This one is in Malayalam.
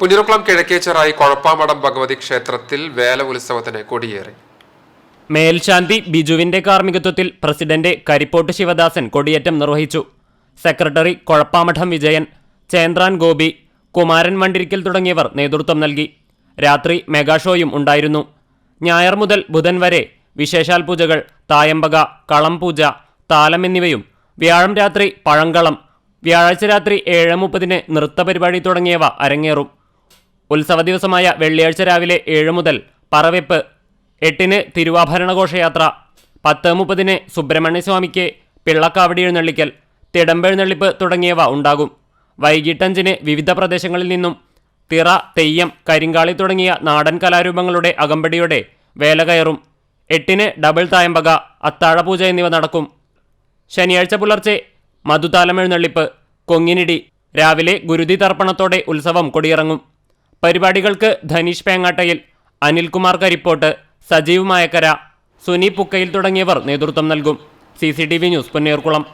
പുന്നൂർക്കുളം കിഴക്കേച്ചറായി കൊഴപ്പാമടം ഭഗവതി ക്ഷേത്രത്തിൽ വേല ഉത്സവത്തിന് കൊടിയേറി. മേൽശാന്തി ബിജുവിന്റെ കാർമ്മികത്വത്തിൽ പ്രസിഡന്റ് കരിപ്പോട്ട് ശിവദാസൻ കൊടിയേറ്റം നിർവഹിച്ചു. സെക്രട്ടറി കൊഴപ്പാമഠം വിജയൻ ചേന്ദ്രാൻ ഗോപി കുമാരൻ വണ്ടിരിക്കൽ തുടങ്ങിയവർ നേതൃത്വം നൽകി. രാത്രി മെഗാഷോയും ഉണ്ടായിരുന്നു. ഞായർ മുതൽ ബുധൻ വരെ വിശേഷാൽ പൂജകൾ തായമ്പക കളം പൂജ താലം എന്നിവയും വ്യാഴം രാത്രി പഴങ്കളം വ്യാഴാഴ്ച രാത്രി ഏഴ് മുപ്പതിന് നൃത്തപരിപാടി തുടങ്ങിയവ അരങ്ങേറും. ഉത്സവ ദിവസമായ വെള്ളിയാഴ്ച രാവിലെ ഏഴ് മുതൽ പറവെപ്പ് എട്ടിന് തിരുവാഭരണ ഘോഷയാത്ര പത്ത് മുപ്പതിന് സുബ്രഹ്മണ്യസ്വാമിക്ക് പിള്ളക്കാവടി എഴുന്നള്ളിക്കൽ തിടമ്പെഴുന്നള്ളിപ്പ് തുടങ്ങിയവ ഉണ്ടാകും. വൈകിട്ടഞ്ചിന് വിവിധ പ്രദേശങ്ങളിൽ നിന്നും തിറ തെയ്യം കരിങ്കാളി തുടങ്ങിയ നാടൻ കലാരൂപങ്ങളുടെ അകമ്പടിയോടെ വേല കയറും. എട്ടിന് ഡബിൾ തായമ്പക അത്താഴപൂജ എന്നിവ നടക്കും. ശനിയാഴ്ച പുലർച്ചെ മധുതാലമെഴുന്നള്ളിപ്പ് കൊങ്ങിനിടി രാവിലെ ഗുരുതി തർപ്പണത്തോടെ ഉത്സവം കൊടിയിറങ്ങും. പരിപാടികൾക്ക് ധനീഷ് പേങ്ങാട്ടയിൽ അനിൽകുമാർ കരിപ്പോട്ട് സജീവ് മായക്കര സുനി പുക്കയിൽ തുടങ്ങിയവർ നേതൃത്വം നൽകും. C news Ponnerkulam.